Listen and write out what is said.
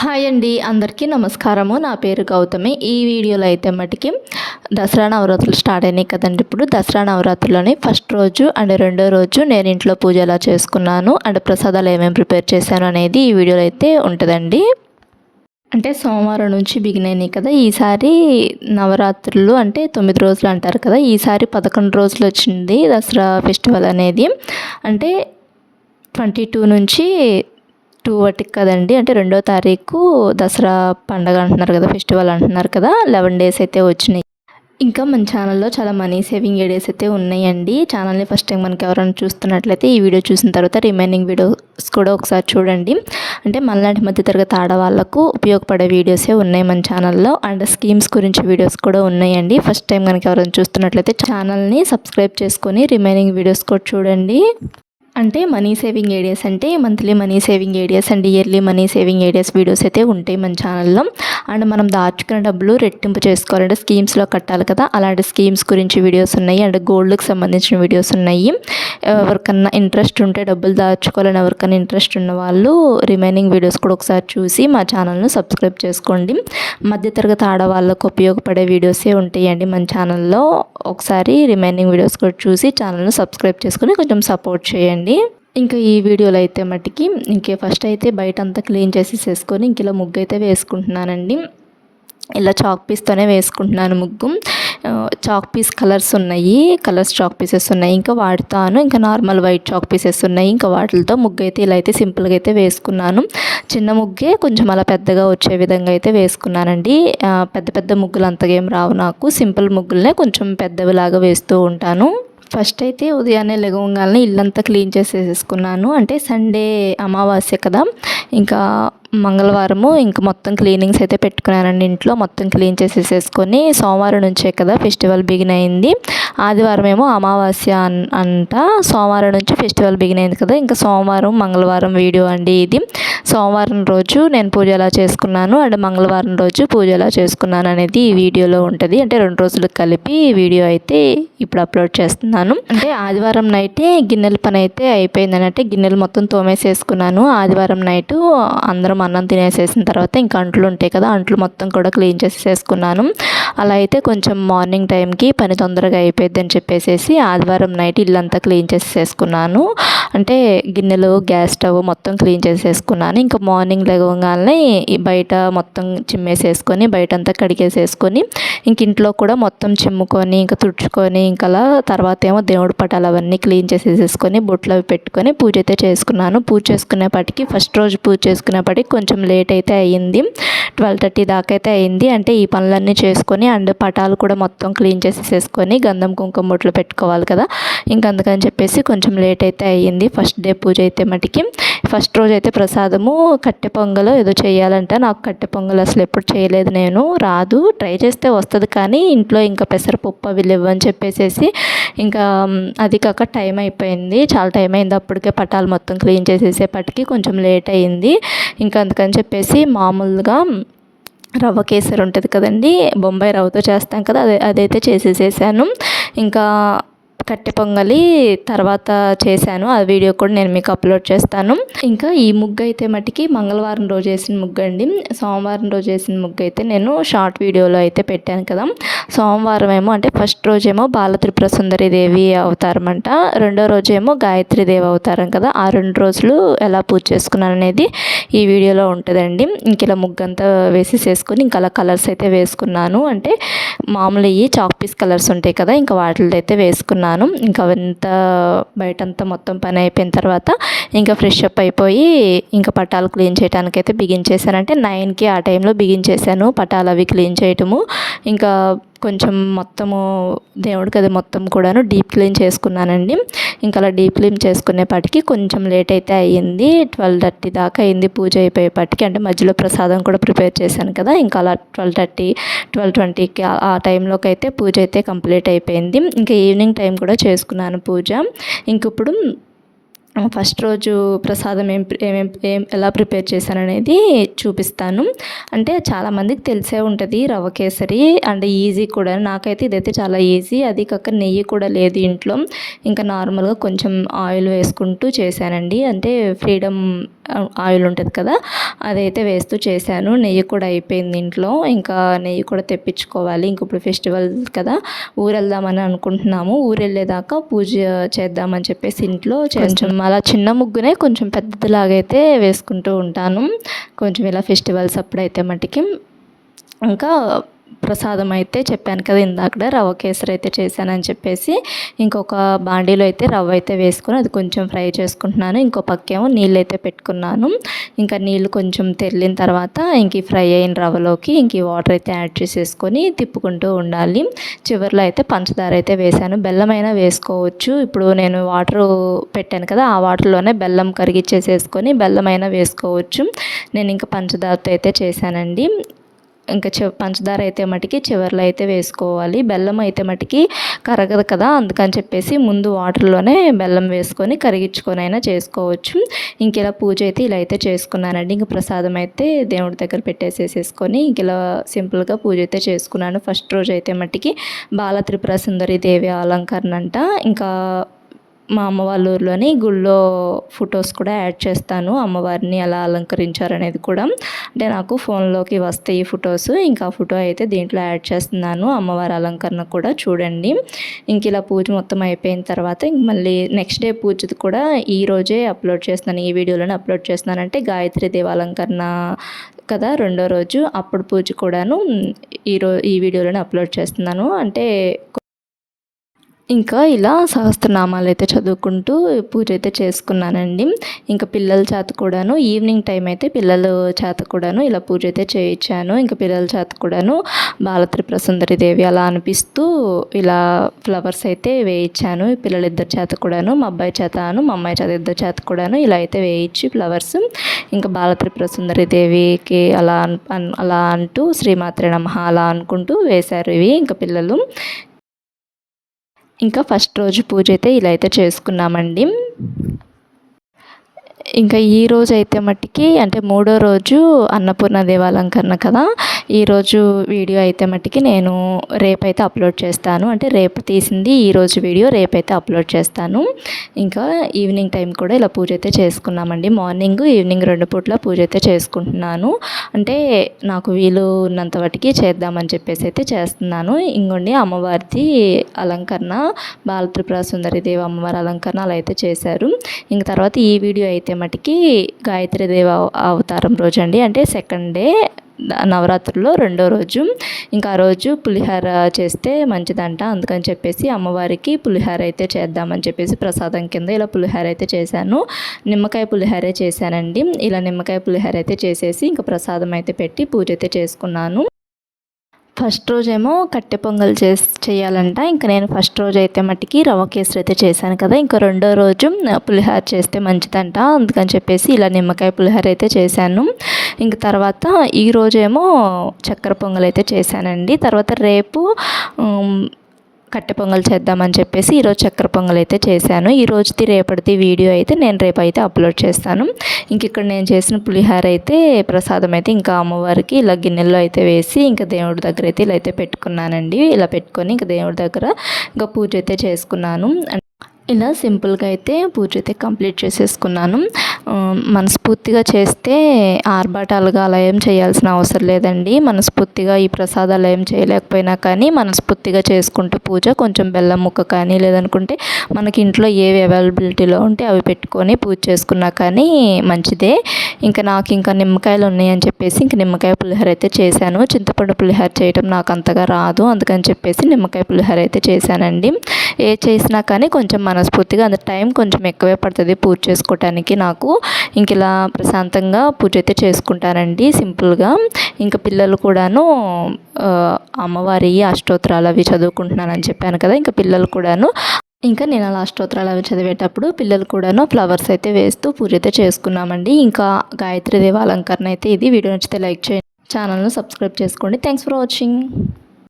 Hi అండి అందరికీ నమస్కారము. నా పేరు గౌతమి. ఈ వీడియోలో అయితే మటుకి దసరా నవరాత్రులు స్టార్ట్ అయినాయి కదండి. ఇప్పుడు దసరా నవరాత్రులని ఫస్ట్ రోజు అండ్ రెండో రోజు నేను ఇంట్లో పూజ ఎలా చేసుకున్నాను అండ్ ప్రసాదాలు ఏమేమి ప్రిపేర్ చేశాను అనేది ఈ వీడియోలో అయితే ఉంటుందండి. అంటే సోమవారం నుంచి బిగిన్ అయినాయి కదా ఈసారి నవరాత్రులు అంటే తొమ్మిది రోజులు అంటారు కదా ఈసారి పదకొండు రోజులు వచ్చింది దసరా ఫెస్టివల్ అనేది. అంటే ట్వంటీ టూ నుంచి టూ వాటికి కదండి. అంటే రెండో తారీఖు దసరా పండగ అంటున్నారు కదా ఫెస్టివల్ అంటున్నారు కదా లెవెన్ డేస్ అయితే వచ్చినాయి. ఇంకా మన ఛానల్లో చాలా మనీ సేవింగ్ ఐడియాస్ అయితే ఉన్నాయండి. ఛానల్ని ఫస్ట్ టైం మనకి ఎవరైనా చూస్తున్నట్లయితే ఈ వీడియో చూసిన తర్వాత రిమైనింగ్ వీడియోస్ కూడా ఒకసారి చూడండి. అంటే మనలాంటి మధ్య తరగతి ఆడవాళ్ళకు ఉపయోగపడే వీడియోసే ఉన్నాయి మన ఛానల్లో. అండ్ స్కీమ్స్ గురించి వీడియోస్ కూడా ఉన్నాయండి. ఫస్ట్ టైం కనుక ఎవరైనా చూస్తున్నట్లయితే ఛానల్ని సబ్స్క్రైబ్ చేసుకొని రిమైనింగ్ వీడియోస్ కూడా చూడండి. అంటే మనీ సేవింగ్ ఏడియాస్ అంటే monthly money saving ideas and yearly money saving ideas videos అయితే ఉంటాయి మన ఛానల్లో. అండ్ మనం దాచుకున్న డబ్బులు రెట్టింపు చేసుకోవాలంటే స్కీమ్స్లో కట్టాలి కదా. అలాంటి స్కీమ్స్ గురించి వీడియోస్ ఉన్నాయి. అండ్ గోల్డ్కి సంబంధించిన వీడియోస్ ఉన్నాయి. ఎవరికన్నా ఇంట్రెస్ట్ ఉంటే డబ్బులు దాచుకోవాలని ఎవరికైనా ఇంట్రెస్ట్ ఉన్న వాళ్ళు రిమైనింగ్ వీడియోస్ కూడా ఒకసారి చూసి మా ఛానల్ను సబ్స్క్రైబ్ చేసుకోండి. మధ్యతరగతి ఆడవాళ్ళకు ఉపయోగపడే వీడియోసే ఉంటాయండి మన ఛానల్లో. ఒకసారి రిమైనింగ్ వీడియోస్ కూడా చూసి ఛానల్ను సబ్స్క్రైబ్ చేసుకొని కొంచెం సపోర్ట్ చేయండి. ఇంకా ఈ వీడియోలో అయితే మట్టికి ఇంకే ఫస్ట్ అయితే బయట అంతా క్లీన్ చేసేసేసుకొని ఇంక ఇలా ముగ్గు అయితే వేసుకుంటున్నానండి. ఇలా చాక్ పీస్తోనే వేసుకుంటున్నాను ముగ్గు. చాక్ పీస్ కలర్స్ ఉన్నాయి కలర్స్ చాక్ పీసెస్ ఉన్నాయి. ఇంకా వాడుతాను. ఇంకా నార్మల్ వైట్ చాక్ పీసెస్ ఉన్నాయి. ఇంకా వాటితో ముగ్గు అయితే ఇలా అయితే సింపుల్గా అయితే వేసుకున్నాను. చిన్న ముగ్గే కొంచెం అలా పెద్దగా వచ్చే విధంగా అయితే వేసుకున్నానండి. పెద్ద పెద్ద ముగ్గులు అంతగా ఏం రావు నాకు. సింపుల్ ముగ్గులనే కొంచెం పెద్దవిలాగా వేస్తూ ఉంటాను. ఫస్ట్ అయితే ఉదయాన్నే లెగవగానే ఇల్లంతా క్లీన్ చేసేసుకున్నాను అంటే సండే అమావాస్య కదా. ఇంకా మంగళవారము ఇంక మొత్తం క్లీనింగ్స్ అయితే పెట్టుకున్నానండి ఇంట్లో. మొత్తం క్లీన్ చేసేసేసుకొని సోమవారం నుంచే కదా ఫెస్టివల్ బిగిన్ అయింది. ఆదివారం ఏమో అమావాస్య అంట. సోమవారం నుంచి ఫెస్టివల్ బిగిన్ అయింది కదా ఇంకా సోమవారం మంగళవారం వీడియో అండి ఇది. సోమవారం రోజు నేను పూజ ఎలా చేసుకున్నాను అండ్ మంగళవారం రోజు పూజ ఎలా చేసుకున్నాను అనేది ఈ వీడియోలో ఉంటుంది. అంటే రెండు రోజులు కలిపి వీడియో అయితే ఇప్పుడు అప్లోడ్ చేస్తున్నాను. అంటే ఆదివారం నైటే గిన్నెల పని అయితే అయిపోయింది అంటే గిన్నెలు మొత్తం తోమేసేసుకున్నాను. ఆదివారం నైట్ అందరం అన్నం తినేసేసిన తర్వాత ఇంకా అంట్లు ఉంటాయి కదా అంట్లు మొత్తం కూడా క్లీన్ చేసేసుకున్నాను అలా అయితే కొంచెం మార్నింగ్ టైంకి పని తొందరగా అయిపోయింది అని చెప్పేసి ఆదివారం నైట్ ఇల్లంతా క్లీన్ చేసేసుకున్నాను. అంటే గిన్నెలు గ్యాస్ స్టవ్ మొత్తం క్లీన్ చేసేసుకున్నాను. ఇంకా మార్నింగ్ లేవగానే బయట మొత్తం చిమ్మేసేసుకొని బయట అంతా కడిగేసేసుకొని ఇంక ఇంట్లో కూడా మొత్తం చిమ్ముకొని ఇంకా తుడుచుకొని ఇంకా అలా తర్వాత ఏమో దేవుడి పటాలు అవన్నీ క్లీన్ చేసేసేసుకొని బొట్లు అవి పెట్టుకొని పూజ అయితే చేసుకున్నాను. పూజ చేసుకునేపాటికి ఫస్ట్ రోజు పూజ చేసుకునేపాటికి కొంచెం లేట్ అయితే అయ్యింది. ట్వెల్వ్ థర్టీ దాకా అయితే అయింది. అంటే ఈ పనులన్నీ చేసుకొని అండ్ పటాలు కూడా మొత్తం క్లీన్ చేసేసేసుకొని గంధం కుంకుమ బొట్లు పెట్టుకోవాలి కదా. ఇంకా అందుకని చెప్పేసి కొంచెం లేట్ అయితే అయ్యింది. ఫస్ట్ డే పూజ అయితే మటుకి. ఫస్ట్ రోజు అయితే ప్రసాదము కట్టె పొంగలు ఏదో చేయాలంట. నాకు కట్టె పొంగల్ అసలు ఎప్పుడు చేయలేదు నేను. రాదు ట్రై చేస్తే వస్తుంది కానీ ఇంట్లో ఇంకా పెసరపప్పు అవి లేవని చెప్పేసేసి ఇంకా అది కాక టైం అయిపోయింది. చాలా టైం అయింది అప్పటికే పటాలు మొత్తం క్లీన్ చేసేసేపటికి. కొంచెం లేట్ అయింది. ఇంకా అందుకని చెప్పేసి మామూలుగా రవ్వ కేసరి ఉంటుంది కదండి బొంబాయి రవ్వతో చేస్తాం కదా అదే అదైతే చేసేసేసాను. ఇంకా కట్టె పొంగలి తర్వాత చేశాను. ఆ వీడియో కూడా నేను మీకు అప్లోడ్ చేస్తాను. ఇంకా ఈ ముగ్గు అయితే మటుకి మంగళవారం రోజు వేసిన ముగ్గు అండి. సోమవారం రోజు వేసిన ముగ్గు అయితే నేను షార్ట్ వీడియోలో అయితే పెట్టాను కదా. సోమవారం ఏమో అంటే ఫస్ట్ రోజేమో బాలత్రిపుర సుందరి దేవి అవతారం అంట రెండో రోజేమో గాయత్రి దేవి అవతారం కదా. ఆ రెండు రోజులు ఎలా పూజ చేసుకున్నాను అనేది ఈ వీడియోలో ఉంటుందండి. ఇంక ఇలా ముగ్గు అంతా వేసేసేసుకొని ఇంకా అలా కలర్స్ అయితే వేసుకున్నాను. అంటే మామూలు ఇవి చాక్ పీస్ కలర్స్ ఉంటాయి కదా. ఇంకా వాటిలో అయితే వేసుకున్నాను. చేశాను ఇంకా అవంతా బయటంతా మొత్తం పని అయిపోయిన తర్వాత ఇంకా ఫ్రెష్ అప్ అయిపోయి ఇంకా పటాలు క్లీన్ చేయడానికి అయితే బిగించేశాను అంటే నైన్కి ఆ టైంలో బిగించేసాను పటాలు అవి క్లీన్ చేయటము. ఇంకా కొంచెం మొత్తము దేవుడికి అది మొత్తం కూడాను డీప్ క్లీన్ చేసుకున్నానండి. ఇంకా అలా డీప్ క్లీన్ చేసుకునేపాటికి కొంచెం లేట్ అయితే అయ్యింది. ట్వెల్వ్ థర్టీ దాకా అయింది పూజ అయిపోయేపాటికి అంటే మధ్యలో ప్రసాదం కూడా ప్రిపేర్ చేశాను కదా. ఇంకా అలా ట్వెల్వ్ థర్టీ ట్వెల్వ్ ట్వంటీకి ఆ టైంలోకి అయితే పూజ అయితే కంప్లీట్ అయిపోయింది. ఇంకా ఈవినింగ్ టైం కూడా చేసుకున్నాను పూజ. ఇంక ఇప్పుడు ఫస్ట్ రోజు ప్రసాదం ఏం ఏమేం ఏం ఎలా ప్రిపేర్ చేశాను అనేది చూపిస్తాను. అంటే చాలామందికి తెలిసే ఉంటుంది రవ్వ కేసరి అండ్ ఈజీ కూడా. నాకైతే ఇదైతే చాలా ఈజీ. అది కాక నెయ్యి కూడా లేదు ఇంట్లో. ఇంకా నార్మల్గా కొంచెం ఆయిల్ వేసుకుంటూ చేశానండి. అంటే ఫ్రీడమ్ ఆయిల్ ఉంటుంది కదా అదైతే వేస్తూ చేశాను. నెయ్యి కూడా అయిపోయింది ఇంట్లో. ఇంకా నెయ్యి కూడా తెప్పించుకోవాలి. ఇంక ఇప్పుడు ఫెస్టివల్ కదా ఊరు వెళ్దామని అనుకుంటున్నాము. ఊరు వెళ్ళేదాకా పూజ చేద్దామని చెప్పేసి ఇంట్లో కొంచెం అలా చిన్న ముగ్గునే కొంచెం పెద్దలాగైతే వేసుకుంటూ ఉంటాను. కొంచెం ఇలా ఫెస్టివల్స్ అప్పుడైతే మటుకి ఇంకా ప్రసాదం అయితే చెప్పాను కదా ఇందాక రవ్వ కేసరి అయితే చేశానని చెప్పేసి ఇంకొక బాండీలో అయితే రవ్వ అయితే వేసుకొని అది కొంచెం ఫ్రై చేసుకుంటున్నాను. ఇంకో పక్కేమో నీళ్ళు అయితే పెట్టుకున్నాను. ఇంకా నీళ్ళు కొంచెం తెల్లిన తర్వాత ఇంక ఫ్రై అయిన రవ్వలోకి ఇంక వాటర్ అయితే యాడ్ చేసేసుకొని తిప్పుకుంటూ ఉండాలి. చివరిలో అయితే పంచదార అయితే వేసాను బెల్లం అయినా వేసుకోవచ్చు. ఇప్పుడు నేను వాటర్ పెట్టాను కదా ఆ వాటర్లోనే బెల్లం కరిగిచ్చేసేసుకొని బెల్లం అయినా వేసుకోవచ్చు. నేను ఇంకా పంచదారతో అయితే చేశానండి. ఇంకా పంచదార అయితే మటుకి చివరిలో అయితే వేసుకోవాలి. బెల్లం అయితే మటుకి కరగదు కదా అందుకని చెప్పేసి ముందు వాటర్లోనే బెల్లం వేసుకొని కరిగించుకొని అయినా చేసుకోవచ్చు. ఇంక ఇలా పూజ అయితే ఇలా అయితే చేసుకున్నానండి. ఇంక ప్రసాదం అయితే దేవుడి దగ్గర పెట్టేసేసేసుకొని ఇంక ఇలా సింపుల్గా పూజ అయితే చేసుకున్నాను. ఫస్ట్ రోజు అయితే మట్టికి బాల త్రిపుర సుందరి దేవి అలంకరణ అంట. ఇంకా మా అమ్మ వాళ్ళ ఊర్లోని గుళ్ళో ఫొటోస్ కూడా యాడ్ చేస్తాను. అమ్మవారిని ఎలా అలంకరించారనేది కూడా. అంటే నాకు ఫోన్లోకి వస్తాయి ఫొటోస్ ఇంకా ఫోటో అయితే దీంట్లో యాడ్ చేస్తున్నాను. అమ్మవారి అలంకరణ కూడా చూడండి. ఇంక ఇలా పూజ మొత్తం అయిపోయిన తర్వాత ఇంక మళ్ళీ నెక్స్ట్ డే పూజది కూడా ఈ రోజే అప్లోడ్ చేస్తున్నాను. ఈ వీడియోలోనే అప్లోడ్ చేస్తున్నాను అంటే గాయత్రి దేవాలంకరణ కదా రెండో రోజు. అప్పుడు పూజ కూడాను ఈరో ఈ వీడియోలోనే అప్లోడ్ చేస్తున్నాను. అంటే ఇంకా ఇలా సహస్రనామాలు అయితే చదువుకుంటూ పూజ అయితే చేసుకున్నానండి. ఇంకా పిల్లల చేత కూడాను ఈవినింగ్ టైం అయితే పిల్లల చేత కూడాను ఇలా పూజ అయితే చేయించాను. ఇంకా పిల్లల చేత కూడాను బాలత్రిపుర సుందరి దేవి అలా అనిపిస్తూ ఇలా ఫ్లవర్స్ అయితే వేయించాను. పిల్లలిద్దరి చేత కూడాను మా అబ్బాయి చేతను మా అమ్మాయి చేత ఇద్దరి చేత కూడాను ఇలా అయితే వేయించి ఫ్లవర్స్. ఇంకా బాలత్రిపుర సుందరి దేవికి అలా అలా అంటూ శ్రీమాత్రి నమహ అలా అనుకుంటూ వేశారు ఇవి. ఇంకా పిల్లలు ఇంకా ఫస్ట్ రోజు పూజ అయితే ఇలా అయితే చేసుకున్నామండి. ఇంకా ఈ రోజు అయితే మట్టికి అంటే మూడో రోజు అన్నపూర్ణ దేవాలంకరణ కదా. ఈరోజు వీడియో అయితే మట్టికి నేను రేపైతే అప్లోడ్ చేస్తాను. అంటే రేపు తీసింది ఈరోజు వీడియో రేపైతే అప్లోడ్ చేస్తాను. ఇంకా ఈవినింగ్ టైం కూడా ఇలా పూజ అయితే చేసుకున్నామండి. మార్నింగ్ ఈవినింగ్ రెండు పూట్ల పూజ అయితే చేసుకుంటున్నాను. అంటే నాకు వీలు ఉన్నంత వాటికి చేద్దామని చెప్పేసి అయితే చేస్తున్నాను. ఇంకోండి అమ్మవారిది అలంకరణ బాలత్రిపుర సుందరి దేవి అమ్మవారి అలంకరణ అలా అయితే చేశారు. ఇంక తర్వాత ఈ వీడియో అయితే మటుకి గాయత్రి దేవ అవతారం రోజు అండి అంటే సెకండ్ డే నవరాత్రుల్లో రెండో రోజు. ఇంకా ఆ రోజు పులిహార చేస్తే మంచిదంట. అందుకని చెప్పేసి అమ్మవారికి పులిహార అయితే చేద్దామని చెప్పేసి ప్రసాదం కింద ఇలా పులిహార అయితే చేశాను. నిమ్మకాయ పులిహారే చేశానండి. ఇలా నిమ్మకాయ పులిహార అయితే చేసేసి ఇంకా ప్రసాదం అయితే పెట్టి పూజ అయితే చేసుకున్నాను. ఫస్ట్ రోజేమో కట్టె పొంగల్ చేసి చేయాలంట. ఇంకా నేను ఫస్ట్ రోజు అయితే మట్టికి రవ్వ కేసరి అయితే చేశాను కదా. ఇంకా రెండో రోజు పులిహోర చేస్తే మంచిదంట. అందుకని చెప్పేసి ఇలా నిమ్మకాయ పులిహోర అయితే చేశాను. ఇంక తర్వాత ఈరోజేమో చక్కెర పొంగల్ అయితే చేశానండి. తర్వాత రేపు కట్టె పొంగల్ చేద్దామని చెప్పేసి ఈరోజు చక్కెర పొంగల్ అయితే చేశాను. ఈ రోజుది రేపటిది వీడియో అయితే నేను రేపు అయితే అప్లోడ్ చేస్తాను. ఇంక ఇక్కడ నేను చేసిన పులిహార అయితే ప్రసాదం అయితే ఇంకా అమ్మవారికి ఇలా గిన్నెల్లో అయితే వేసి ఇంకా దేవుడి దగ్గర అయితే ఇలా అయితే పెట్టుకున్నానండి. ఇలా పెట్టుకొని ఇంకా దేవుడి దగ్గర ఇంకా పూజ అయితే చేసుకున్నాను. ఇలా సింపుల్గా అయితే పూజ అయితే కంప్లీట్ చేసేసుకున్నాను. మనస్ఫూర్తిగా చేస్తే ఆర్భాటాలుగా అలా ఏం చేయాల్సిన అవసరం లేదండి. మనస్ఫూర్తిగా ఈ ప్రసాదాలు ఏం చేయలేకపోయినా కానీ మనస్ఫూర్తిగా చేసుకుంటూ పూజ కొంచెం బెల్లం ముక్క కానీ లేదనుకుంటే మనకి ఇంట్లో ఏవి అవైలబిలిటీలో ఉంటే అవి పెట్టుకొని పూజ చేసుకున్నా కానీ మంచిదే. ఇంకా నాకు ఇంకా నిమ్మకాయలు ఉన్నాయని చెప్పేసి ఇంకా నిమ్మకాయ పులిహోర అయితే చేశాను. చింతపండు పులిహోర చేయటం నాకు అంతగా రాదు. అందుకని చెప్పేసి నిమ్మకాయ పులిహోర అయితే చేశానండి. ఏ చేసినా కానీ కొంచెం మనస్ఫూర్తిగా అంత టైం కొంచెం ఎక్కువే పడుతుంది పూజ చేసుకోవటానికి నాకు. ఇంక ఇలా ప్రశాంతంగా పూజ అయితే చేసుకుంటానండి సింపుల్గా. ఇంకా పిల్లలు కూడాను అమ్మవారి అష్టోత్తరాలు అవి చదువుకుంటున్నానని చెప్పాను కదా ఇంకా పిల్లలు కూడాను ఇంకా నేను అలా అష్టోత్తరాలు అవి చదివేటప్పుడు పిల్లలు కూడాను ఫ్లవర్స్ అయితే వేస్తూ పూజ అయితే చేసుకున్నామండి. ఇంకా గాయత్రి దేవ అలంకరణ అయితే ఇది. వీడియో నచ్చితే లైక్ చేయండి. ఛానల్ను సబ్స్క్రైబ్ చేసుకోండి. Thanks for watching.